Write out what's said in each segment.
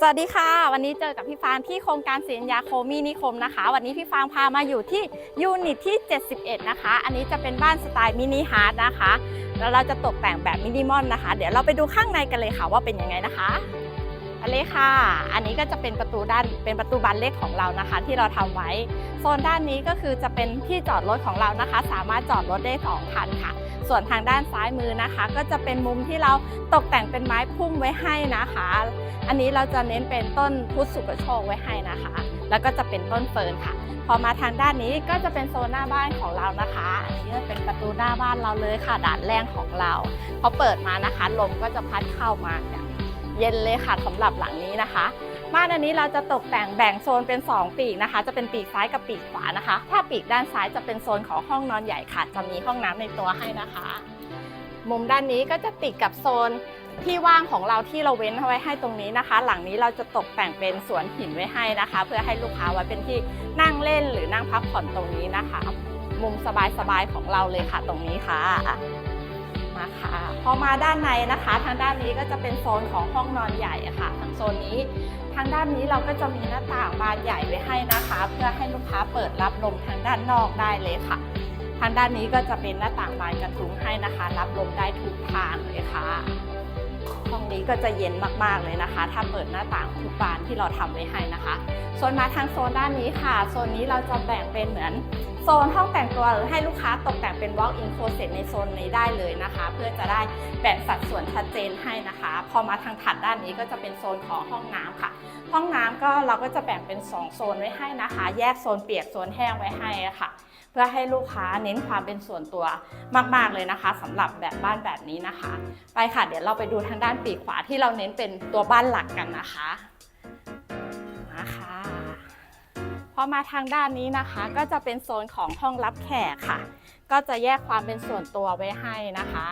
สวัสดีค่ะ วันนี้เจอกับพี่ฟางที่โครงการศิลยาโคมีนิคมนะคะ วันนี้พี่ฟางพามาอยู่ที่ยูนิตที่ 71 นะคะ อันนี้จะเป็นบ้านสไตล์มินิฮาร์ดนะคะ แล้วเราจะตกแต่งแบบมินิมอลนะคะ เดี๋ยวเราไปดูข้างในกันเลยค่ะว่าเป็นยังไงนะคะอันนี้ค่ะ อันนี้ก็จะเป็นประตูด้านเป็นประตูบานเล็กของเรานะคะ ที่เราทำไว้ โซนด้านนี้ก็คือจะเป็นที่จอดรถของเรานะคะ สามารถจอดรถได้สองคันค่ะ ส่วนทางด้านซ้ายมือนะคะ ก็จะเป็นมุมที่เราตกแต่งเป็นไม้พุ่มไว้ให้นะคะ อันนี้เราจะเน้นเป็นต้นพุทธสุกโชคไว้ให้นะคะ แล้วก็จะเป็นต้นเฟิร์นค่ะ พอมาทางด้านนี้ก็จะเป็นโซนหน้าบ้านของเรานะคะ อันนี้จะเป็นประตูหน้าบ้านเราเลยค่ะด่านแรกของเราพอเปิดมานะคะลมก็จะพัดเข้ามาเนี่ย เย็นเลยค่ะสำหรับหลังนี้นะคะบ้านอันนี้เราจะตกแต่งแบ่งโซนเป็น 2 ปีกนะคะ จะเป็นปีกซ้ายกับปีกขวานะคะ ถ้าปีกด้านซ้ายจะเป็นโซนของห้องนอนใหญ่ค่ะ จะมีห้องน้ำในตัวให้นะคะ มุมด้านนี้ก็จะติดกับโซนที่ว่างของเราที่เราเว้นเอาไว้ให้ตรงนี้นะคะ หลังนี้เราจะตกแต่งเป็นสวนหินไว้ให้นะคะ เพื่อให้ลูกค้าไว้เป็นที่นั่งเล่นหรือนั่งพักผ่อนตรงนี้นะคะ มุมสบายๆของเราเลยค่ะตรงนี้ค่ะ มาค่ะ พอมาด้านในนะคะ ทางด้านนี้ก็จะเป็นโซนของห้องนอนใหญ่ะค่ะ ทางโซนนี้ทางด้านนี้เราก็จะมีหน้าต่างบานใหญ่ไว้ให้นะคะ เพื่อให้ลูกค้าเปิดรับลมทางด้านนอกได้เลยค่ะ ทางด้านนี้ก็จะเป็นหน้าต่างบานกระทุ้งให้นะคะ รับลมได้ทุกทางเลยค่ะห้องนี้ก็จะเย็นมากๆเลยนะคะ ถ้าเปิดหน้าต่างทุกบานที่เราทำไว้ให้นะคะโซนมาทางโซนด้านนี้ค่ะโซนนี้เราจะแบ่งเป็นเหมือน โซนห้องแต่งตัวหรือให้ลูกค้าตกแต่งเป็น walk-in closet ในโซนนี้ได้เลยนะคะ เพื่อจะได้แบ่งสัดส่วนชัดเจนให้นะคะ พอมาทางถัดด้านนี้ก็จะเป็นโซนของห้องน้ำค่ะ ห้องน้ำก็เราก็จะแบ่งเป็น 2 โซนไว้ให้นะคะ แยกโซนเปียกโซนแห้งไว้ให้ค่ะ เพื่อให้ลูกค้าเน้นความเป็นส่วนตัวมาก ๆ เลยนะคะสำหรับแบบบ้านแบบนี้นะคะ ไปค่ะ เดี๋ยวเราไปดูทางด้านปีกขวาที่เราเน้นเป็นตัวบ้านหลักกันนะคะ พอมาทางด้านนี้นะคะ ก็จะเป็นโซนของห้องรับแขกค่ะ ก็จะแยกความเป็นส่วนตัวไว้ให้นะคะ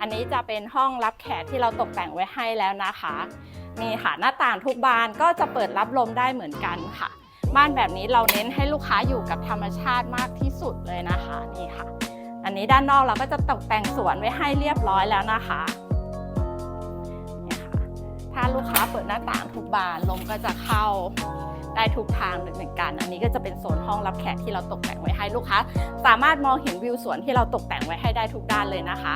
อันนี้จะเป็นห้องรับแขกที่เราตกแต่งไว้ให้แล้วนะคะนี่ค่ะหน้าต่างทุกบานก็จะเปิดรับลมได้เหมือนกันค่ะ บ้านแบบนี้เราเน้นให้ลูกค้าอยู่กับธรรมชาติมากที่สุดเลยนะคะนี่ค่ะ อันนี้ด้านนอกเราก็จะตกแต่งสวนไว้ให้เรียบร้อยแล้วนะคะนี่ค่ะถ้าลูกค้าเปิดหน้าต่างทุกบานลมก็จะเข้า ได้ทุกทางเหมือนกัน อันนี้ก็จะเป็นโซนห้องรับแขกที่เราตกแต่งไว้ให้ลูกค้าสามารถมองเห็นวิวสวนที่เราตกแต่งไว้ให้ได้ทุกด้านเลยนะคะ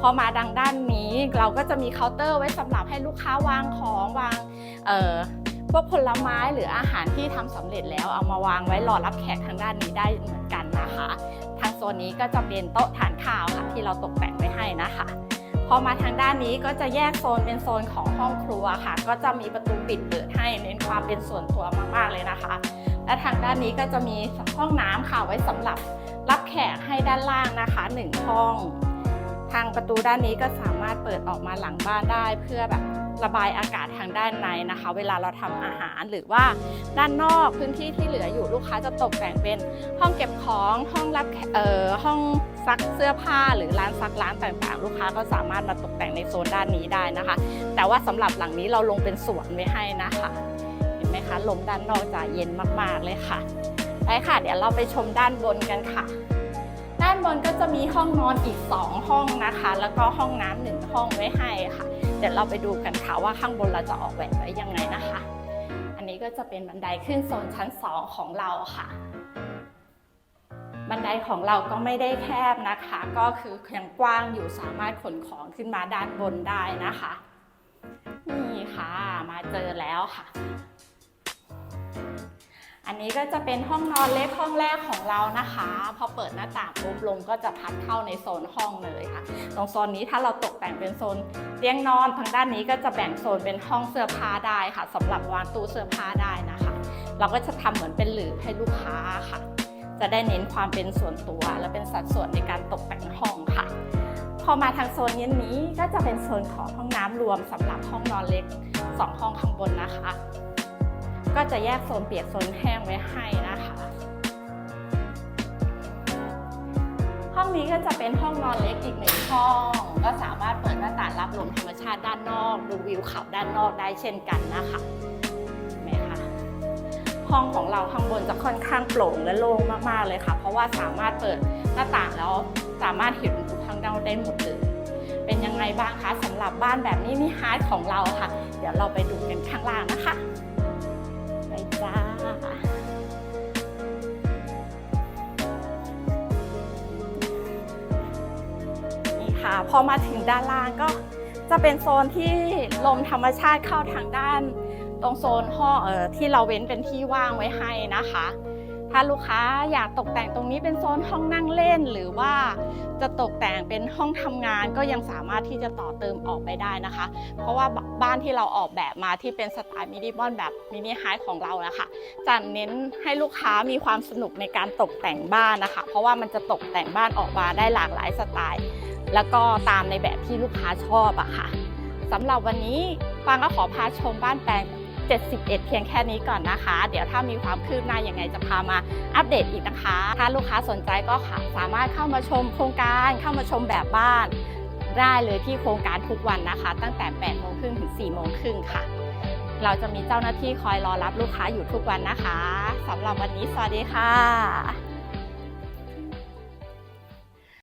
พอมาดังด้านนี้เราก็จะมีเคาน์เตอร์ไว้สำหรับให้ลูกค้าวางของวางเอ่อพวกผลไม้หรืออาหารที่ทำสำเร็จแล้วเอามาวางไว้รอรับแขกทางด้านนี้ได้เหมือนกันนะคะ ทางโซนนี้ก็จะเป็นโต๊ะทานข้าวค่ะที่เราตกแต่งไว้ให้นะคะ พอมาทางด้านนี้ก็จะแยกโซนเป็นโซนของห้องครัวค่ะ ก็จะมีประตูปิดเปิดให้เน้นความเป็นส่วนตัวมากๆเลยนะคะ และทางด้านนี้ก็จะมีห้องน้ำค่ะไว้สำหรับรับแขกให้ด้านล่างนะคะหนึ่งห้อง ทางประตูด้านนี้ก็สามารถเปิดออกมาหลังบ้านได้เพื่อแบบ ระบายอากาศทางด้านในนะคะ เวลาเราทำอาหารหรือว่าด้านนอกพื้นที่ที่เหลืออยู่ลูกค้าจะตกแต่งเป็นห้องเก็บของห้องรับเอ่อห้องซักเสื้อผ้าหรือร้านซักร้านต่างๆ ลูกค้าก็สามารถมาตกแต่งในโซนด้านนี้ได้นะคะ แต่ว่าสำหรับหลังนี้เราลงเป็นสวนไว้ให้นะคะ เห็นไหมคะลมด้านนอกจะเย็นมากๆเลยค่ะไปค่ะ เดี๋ยวเราไปชมด้านบนกันค่ะ บนก็จะมีห้องนอนอีก 2 ห้องนะคะ แล้วก็ห้องน้ำหนึ่งห้องไว้ให้ค่ะ เดี๋ยวเราไปดูกันค่ะว่าข้างบนเราจะออกแบบไว้ยังไงนะคะ อันนี้ก็จะเป็นบันไดขึ้นโซนชั้น 2 ของเราค่ะ บันไดของเราก็ไม่ได้แคบนะคะ ก็คือยังกว้างอยู่สามารถขนของขึ้นมาด้านบนได้นะคะ นี่ค่ะมาเจอแล้วค่ะ อันนี้ก็จะเป็นห้องนอนเล็กห้องแรกของเรานะคะ พอเปิดหน้าต่างปุ๊บลมก็จะพัดเข้าในโซนห้องเลยค่ะ ตรงโซนนี้ถ้าเราตกแต่งเป็นโซนเตียงนอนทางด้านนี้ก็จะแบ่งโซนเป็นห้องเสื้อผ้าได้ค่ะสำหรับวางตู้เสื้อผ้าได้นะคะ เราก็จะทำเหมือนเป็นหลืบให้ลูกค้าค่ะ จะได้เน้นความเป็นส่วนตัว และเป็นสัดส่วนในการตกแต่งห้องค่ะ พอมาทางโซนนี้ก็จะเป็นโซนของห้องน้ำรวมสำหรับห้องนอนเล็กสองห้องข้างบนนะคะ ก็จะแยกโซนเปียกโซนแห้งไว้ให้นะคะ ห้องนี้ก็จะเป็นห้องนอนเล็กอีกหนึ่งห้อง ก็สามารถเปิดหน้าต่างรับลมธรรมชาติด้านนอก ดูวิวเขาด้านนอกได้เช่นกันนะคะเห็นไหมคะห้องของเราข้างบนจะค่อนข้างโปร่งและโล่งมากๆเลยค่ะ เพราะว่าสามารถเปิดหน้าต่างแล้วสามารถเห็นทุกข้างนอกได้หมดเลยเป็นยังไงบ้างคะสำหรับบ้านแบบนี้นี่ฮาร์ดของเราค่ะ เดี๋ยวเราไปดูกันข้างล่างนะคะ จ้านี่ค่ะ พอมาถึงด้านล่างก็จะเป็นโซนที่ลมธรรมชาติเข้าทางด้าน ตรงโซนห้องเออที่เราเว้นเป็นที่ว่างไว้ให้นะคะ ถ้าลูกค้าอยากตกแต่งตรงนี้เป็นโซนห้องนั่งเล่น หรือว่าจะตกแต่งเป็นห้องทำงานก็ยังสามารถที่จะต่อเติมออกไปได้นะคะ เพราะว่าบ้านที่เราออกแบบมาที่เป็นสไตล์มินิมอลแบบมินิไฮของเรานะคะจะเน้นให้ลูกค้ามีความสนุกในการตกแต่งบ้านนะคะ เพราะว่ามันจะตกแต่งบ้านออกมาได้หลากหลายสไตล์ แล้วก็ตามในแบบที่ลูกค้าชอบอะค่ะสำหรับวันนี้ฟางก็ขอพาชมบ้านแปลง 71 เพียงแค่นี้ก่อนนะคะ เดี๋ยวถ้ามีความคืบหน้ายังไงจะพามาอัปเดตอีกนะคะ ถ้าลูกค้าสนใจก็สามารถเข้ามาชมโครงการเข้ามาชมแบบบ้านได้เลยที่โครงการทุกวันนะคะ ตั้งแต่ 8 โมงครึ่งถึง 4 โมงครึ่งค่ะ เราจะมีเจ้าหน้าที่คอยรอรับลูกค้าอยู่ทุกวันนะคะสำหรับวันนี้สวัสดีค่ะ